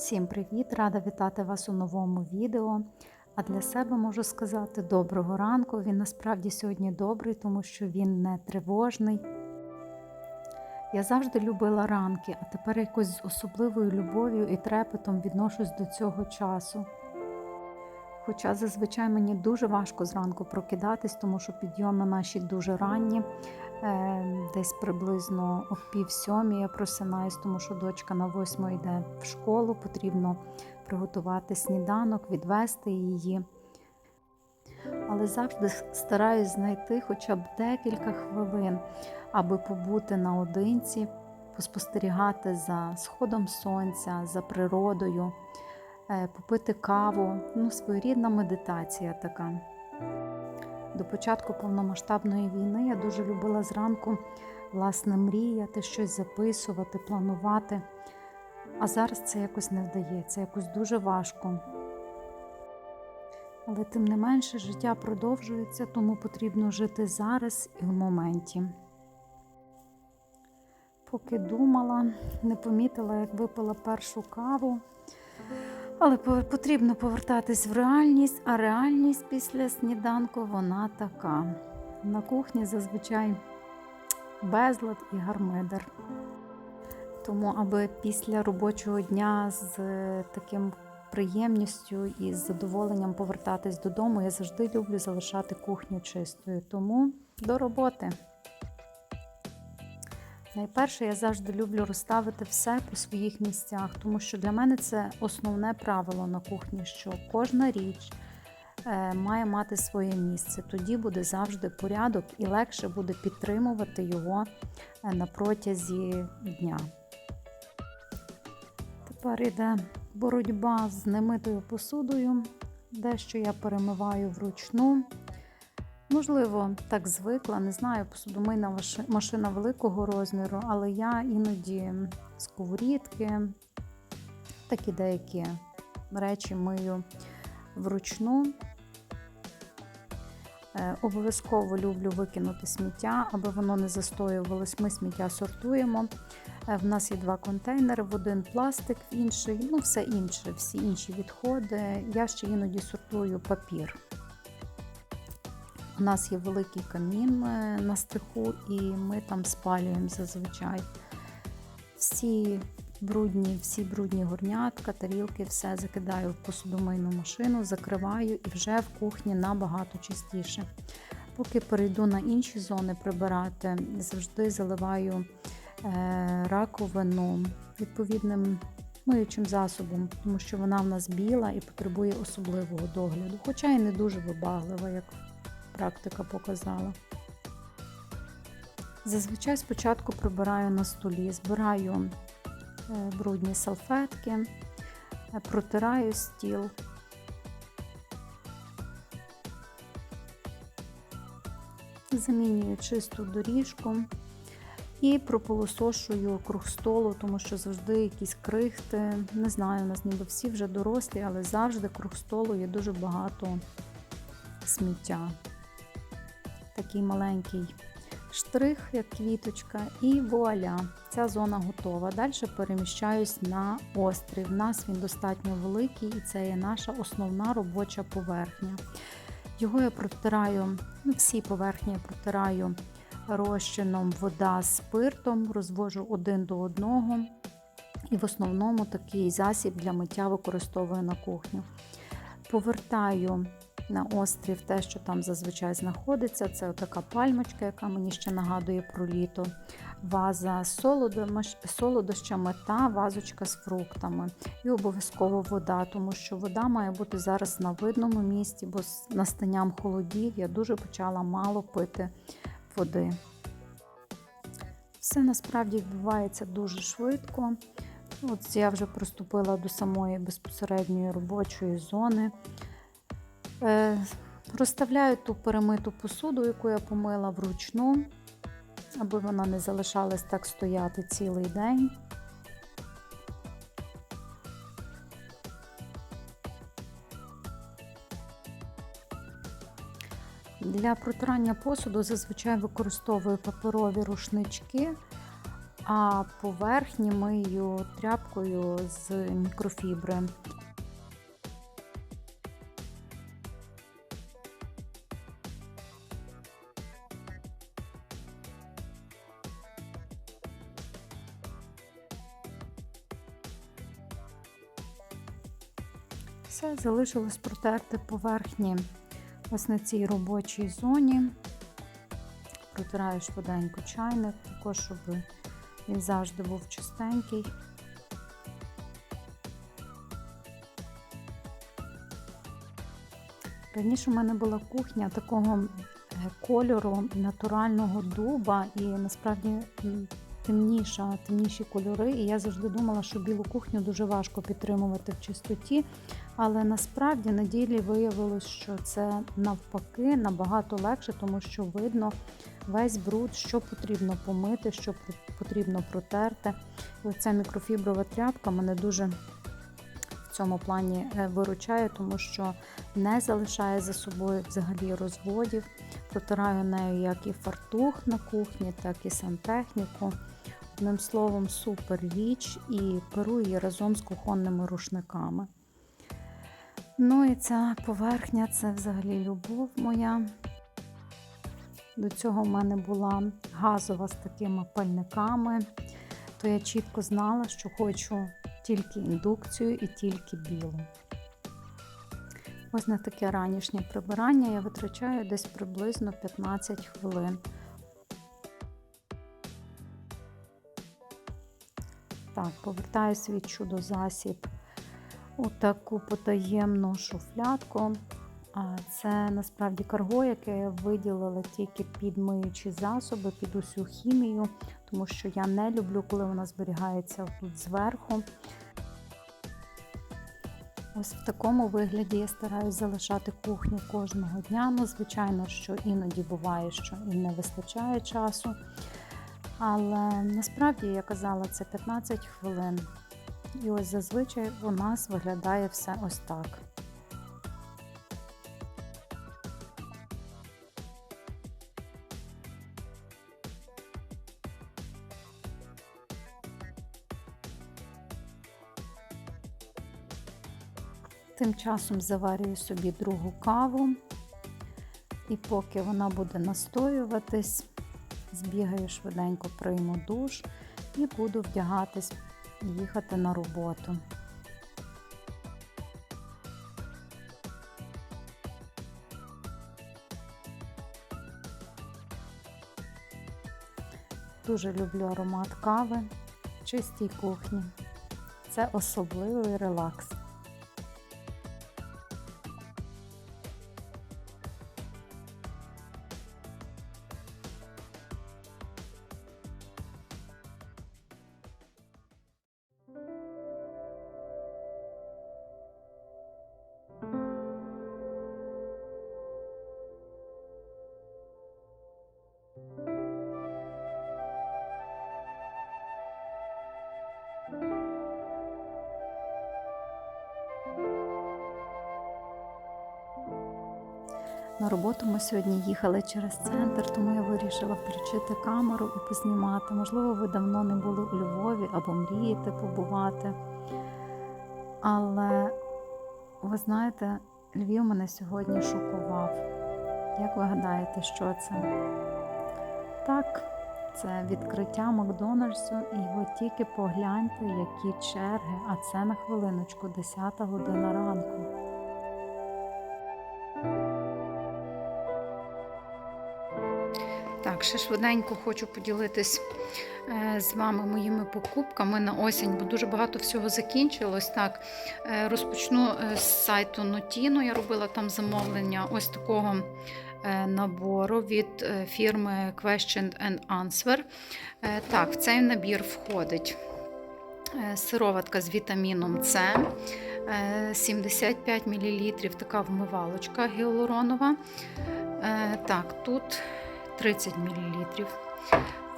Всім привіт! Рада вітати вас у новому відео. А для себе можу сказати доброго ранку. Він насправді сьогодні добрий, тому що він не тривожний. Я завжди любила ранки, а тепер якось з особливою любов'ю і трепетом відношусь до цього часу. Хоча зазвичай мені дуже важко зранку прокидатись, тому що підйоми наші дуже ранні, Е, десь приблизно о пів сьомій я просинаюсь, тому що дочка на восьму йде в школу, потрібно приготувати сніданок, відвести її. Але завжди стараюсь знайти хоча б декілька хвилин, аби побути наодинці, поспостерігати за сходом сонця, за природою, попити каву. Ну, своєрідна медитація така. До початку повномасштабної війни я дуже любила зранку власне мріяти, щось записувати, планувати. А зараз це якось не вдається, якось дуже важко. Але тим не менше життя продовжується, тому потрібно жити зараз і в моменті. Поки думала, не помітила, як випила першу каву. Але потрібно повертатись в реальність, а реальність після сніданку вона така. На кухні зазвичай безлад і гармидер. Тому, аби після робочого дня з таким приємністю і з задоволенням повертатись додому, я завжди люблю залишати кухню чистою. Тому до роботи. Найперше, я завжди люблю розставити все по своїх місцях, тому що для мене це основне правило на кухні, що кожна річ е, має мати своє місце. Тоді буде завжди порядок і легше буде підтримувати його е, на протязі дня. Тепер йде боротьба з немитою посудою, дещо я перемиваю вручну. Можливо, так звикла, не знаю, посудомийна машина великого розміру, але я іноді сковорідки, такі деякі речі мию вручну. Е, обов'язково люблю викинути сміття, аби воно не застоювалось. Ми сміття сортуємо. Е, в нас є два контейнери: в один пластик, в інший, ну все інше, всі інші відходи. Я ще іноді сортую папір. У нас є великий камін е, на стиху, і ми там спалюємо зазвичай. Всі брудні, всі брудні горнятка, тарілки, все закидаю в посудомийну машину, закриваю і вже в кухні набагато чистіше. Поки перейду на інші зони прибирати, завжди заливаю е, раковину відповідним миючим засобом, тому що вона в нас біла і потребує особливого догляду, хоча і не дуже вибаглива, як практика показала. Зазвичай спочатку прибираю на столі, збираю е, брудні салфетки, е, протираю стіл. Замінюю чисту доріжку і прополосошую круг столу, тому що завжди якісь крихти. Не знаю, у нас ніби всі вже дорослі, але завжди круг столу є дуже багато сміття такий маленький штрих, як квіточка, і вуаля, ця зона готова. Далі переміщаюсь на острів. У нас він достатньо великий, і це є наша основна робоча поверхня. Його я протираю, ну, всі поверхні я протираю розчином вода з спиртом, розвожу один до одного. І в основному такий засіб для миття використовую на кухню. Повертаю на острів, те, що там зазвичай знаходиться, це така пальмочка, яка мені ще нагадує про літо. Ваза з солодощами та вазочка з фруктами. І обов'язково вода, тому що вода має бути зараз на видному місці, бо з настанням холодів я дуже почала мало пити води. Все насправді відбувається дуже швидко. От Я вже приступила до самої безпосередньої робочої зони. Е, розставляю ту перемиту посуду, яку я помила вручну, аби вона не залишалась так стояти цілий день. Для протирання посуду зазвичай використовую паперові рушнички, а поверхні мию тряпкою з мікрофібри. Все, залишилось протерти поверхні ось на цій робочій зоні. Протираю швиденько чайник, також, щоб він завжди був чистенький. Раніше в мене була кухня такого е, кольору натурального дуба, і насправді темніша, темніші кольори. І я завжди думала, що білу кухню дуже важко підтримувати в чистоті. Але насправді на ділі виявилось, що це навпаки набагато легше, тому що видно весь бруд, що потрібно помити, що потрібно протерти. Оця мікрофіброва тряпка мене дуже цьому плані е, виручає, тому що не залишає за собою взагалі розводів. Протираю нею як і фартух на кухні, так і сантехніку. Одним словом, супер річ і перу її разом з кухонними рушниками. Ну і ця поверхня це взагалі любов моя. До цього в мене була газова з такими пальниками, то я чітко знала, що хочу тільки індукцію і тільки білу. Ось на таке ранішнє прибирання я витрачаю десь приблизно 15 хвилин. Так, повертаю свій чудо-засіб у таку потаємну шуфлятку. Це насправді карго, яке я виділила тільки під миючі засоби, під усю хімію, тому що я не люблю, коли вона зберігається тут зверху. Ось в такому вигляді я стараюсь залишати кухню кожного дня. Ну, звичайно, що іноді буває, що і не вистачає часу. Але насправді я казала, це 15 хвилин. І ось зазвичай у нас виглядає все ось так. Тим часом заварюю собі другу каву, і поки вона буде настоюватись, збігаю швиденько прийму душ і буду вдягатись їхати на роботу. Дуже люблю аромат кави чистій кухні. Це особливий релакс. На роботу ми сьогодні їхали через центр, тому я вирішила включити камеру і познімати. Можливо, ви давно не були у Львові або мрієте побувати. Але ви знаєте, Львів мене сьогодні шокував. Як ви гадаєте, що це? Так, це відкриття Макдональдсу, і ви тільки погляньте, які черги, а це на хвилиночку, 10 година ранку. Так, ще швиденько хочу поділитись е, з вами моїми покупками на осінь, бо дуже багато всього закінчилось. Так, е, розпочну е, з сайту Notino. Я робила там замовлення ось такого набору від фірми Question and Answer. Так, в цей набір входить сироватка з вітаміном С. 75 мл така вмивалочка гіалуронова. Так, тут 30 мл.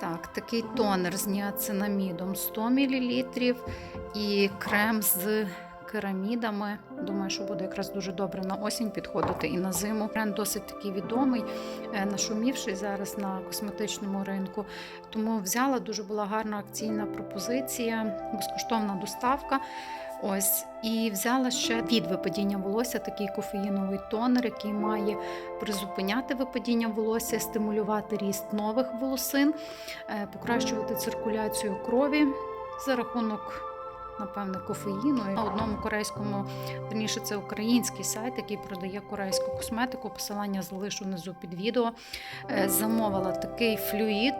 Так, Такий тонер з ніацинамідом 100 мл і крем з керамідами. Думаю, що буде якраз дуже добре на осінь підходити і на зиму. Бренд досить такий відомий, е, нашумівший зараз на косметичному ринку. Тому взяла дуже була гарна акційна пропозиція, безкоштовна доставка. Ось і взяла ще від випадіння волосся такий кофеїновий тонер, який має призупиняти випадіння волосся, стимулювати ріст нових волосин, е, покращувати циркуляцію крові за рахунок. Напевне, кофеїну на одному корейському, верніше це український сайт, який продає корейську косметику. Посилання залишу внизу під відео. Е, Замовила такий флюїд.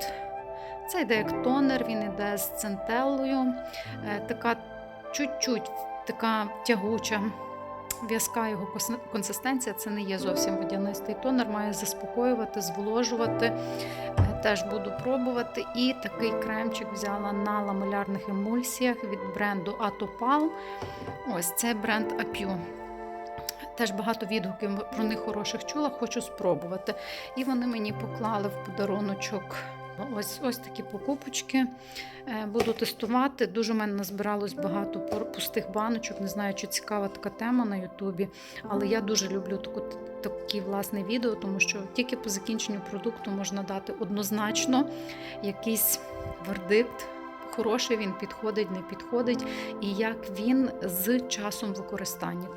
Це йде як тонер, він йде з центеллою. Е, Така чуть-чуть така тягуча. В'язка його консистенція це не є зовсім водянистий тонер, має заспокоювати, зволожувати. Е, Теж буду пробувати. І такий кремчик взяла на ламелярних емульсіях від бренду Atopal. Ось це бренд Apu. Теж багато відгуків про них хороших чула, хочу спробувати. І вони мені поклали в подаруночок ось, ось такі покупочки. Е, Буду тестувати. Дуже в мене назбиралось багато пустих баночок. Не знаю, чи цікава така тема на Ютубі, але я дуже люблю таку, такі власне відео, тому що тільки по закінченню продукту можна дати однозначно якийсь вердикт. Хороший він підходить, не підходить, і як він з часом використання.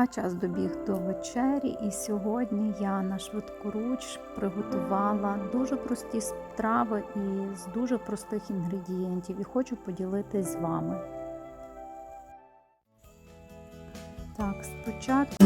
А час добіг до вечері, і сьогодні я на швидкоруч приготувала дуже прості страви і з дуже простих інгредієнтів, і хочу поділитись з вами. Так, спочатку.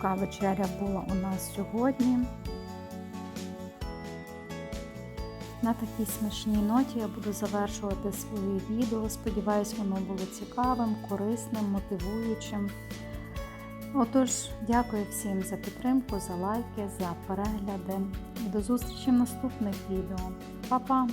Така вечеря була у нас сьогодні. На такій смачній ноті я буду завершувати своє відео. Сподіваюсь, воно було цікавим, корисним, мотивуючим. Отож, дякую всім за підтримку, за лайки, за перегляди. До зустрічі в наступних відео. Па-па!